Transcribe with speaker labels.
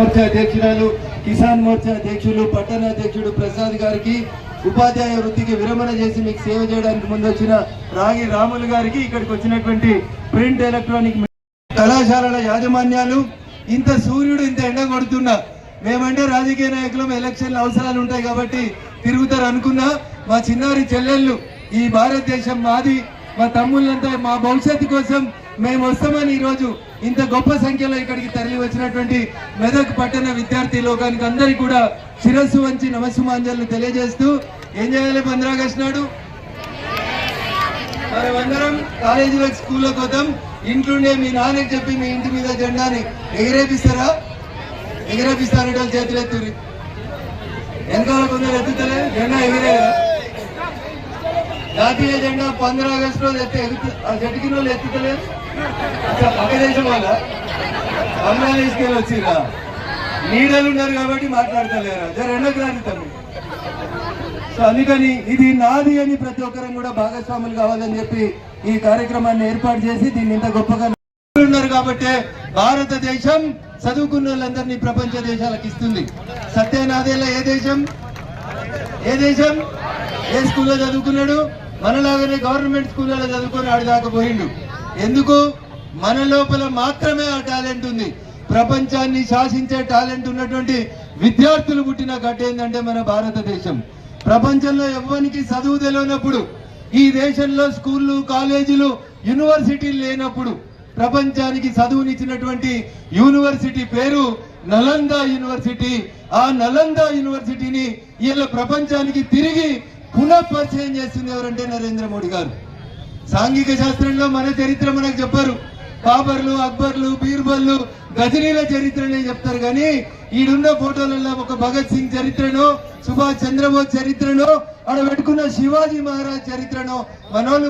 Speaker 1: మోర్చా అధ్యక్షురాలు కిసాన్ మోర్చా అధ్యక్షులు పట్టణ అధ్యక్షుడు ప్రసాద్ గారికి ఉపాధ్యాయ వృత్తికి విరమణ చేసి మీకు సేవ చేయడానికి ముందు వచ్చిన రాగి రాములు గారికి ఇక్కడికి వచ్చినటువంటి ప్రింట్ ఎలక్ట్రానిక్ కళాశాలల యాజమాన్యాలు ఇంత సూర్యుడు ఇంత ఎండ కొడుతున్నా. మేమంటే రాజకీయ నాయకులం ఎలక్షన్ల అవసరాలు ఉంటాయి కాబట్టి తిరుగుతారు అనుకున్నా మా చిన్నారి చెల్లెళ్ళు ఈ భారతదేశం మాది మా తమ్ముళ్ళంతా మా భవిష్యత్తు కోసం మేము వస్తామని ఈరోజు ఇంత గొప్ప సంఖ్యలో ఇక్కడికి తరలి వచ్చినటువంటి మెదక్ పట్టణ విద్యార్థి లోకానికి అందరికీ కూడా శిరస్సు వంచి నమస్సుమాంజలు తెలియజేస్తూ ఏం చేయాలి పంద్రాగస్ట్ నాడు? మనమందరం అందరం కాలేజీలో స్కూల్లోకి ఇంట్లోనే మీ నాన్నకి చెప్పి మీ ఇంటి మీద జెండాని ఎగిరేపిస్తారా? ఎగిరేపిస్తారంటే వాళ్ళు చేతులు ఎత్తురి వెనకాల కొందరు ఎత్తుతలే జెండా ఎగిరేదా జాతీయ జెండా పంద్ర రోజు ఎత్తే ఎగుతు ఆ చెట్టు కింద వాళ్ళు ఎత్తుతలేదు అసలు పక్క దేశం వాళ్ళ? బంగ్లాదేశ్కి వెళ్ళి వచ్చిరా నీడలు ఉన్నారు కాబట్టి మాట్లాడతలేరా? జర ఎండకు తమ్ముడు సో అందుకని ఇది నాది అని ప్రతి ఒక్కరం కూడా భాగస్వాములు కావాలని చెప్పి ఈ కార్యక్రమాన్ని ఏర్పాటు చేసి దీన్ని ఇంత గొప్పగా ఉన్నారు కాబట్టి భారతదేశం చదువుకున్న వాళ్ళందరినీ ప్రపంచ దేశాలకు ఇస్తుంది. సత్యనాదేలా ఏ దేశం? ఏ దేశం? ఏ స్కూల్లో చదువుకున్నాడు? మనలాగానే గవర్నమెంట్ స్కూల్లో చదువుకొని ఆడిదాకా పోయిండు. ఎందుకు? మన లోపల మాత్రమే ఆ టాలెంట్ ఉంది. ప్రపంచాన్ని శాసించే టాలెంట్ ఉన్నటువంటి విద్యార్థులు పుట్టిన గడ్డ ఏంటంటే మన భారతదేశం. ప్రపంచంలో ఎవ్వరికి చదువు తెలియనప్పుడు ఈ దేశంలో స్కూళ్ళు కాలేజీలు యూనివర్సిటీలు లేనప్పుడు ప్రపంచానికి చదువునిచ్చినటువంటి యూనివర్సిటీ పేరు నలంద యూనివర్సిటీ. ఆ నలంద యూనివర్సిటీని ఇలా ప్రపంచానికి తిరిగి పునఃపరిచయం చేస్తుంది ఎవరంటే నరేంద్ర మోడీ గారు. సాంఘిక శాస్త్రంలో మన చరిత్ర మనకు చెప్పారు. బాబర్లు అక్బర్లు బీర్బల్లు గజనీల చరిత్రనే చెప్తారు. కానీ ఈడున్న ఫోటోలలో ఒక భగత్ సింగ్ చరిత్రను సుభాష్ చంద్రబోస్ చరిత్రను ఆడ పెట్టుకున్న శివాజీ మహారాజ్ చరిత్రను మనోళ్ళు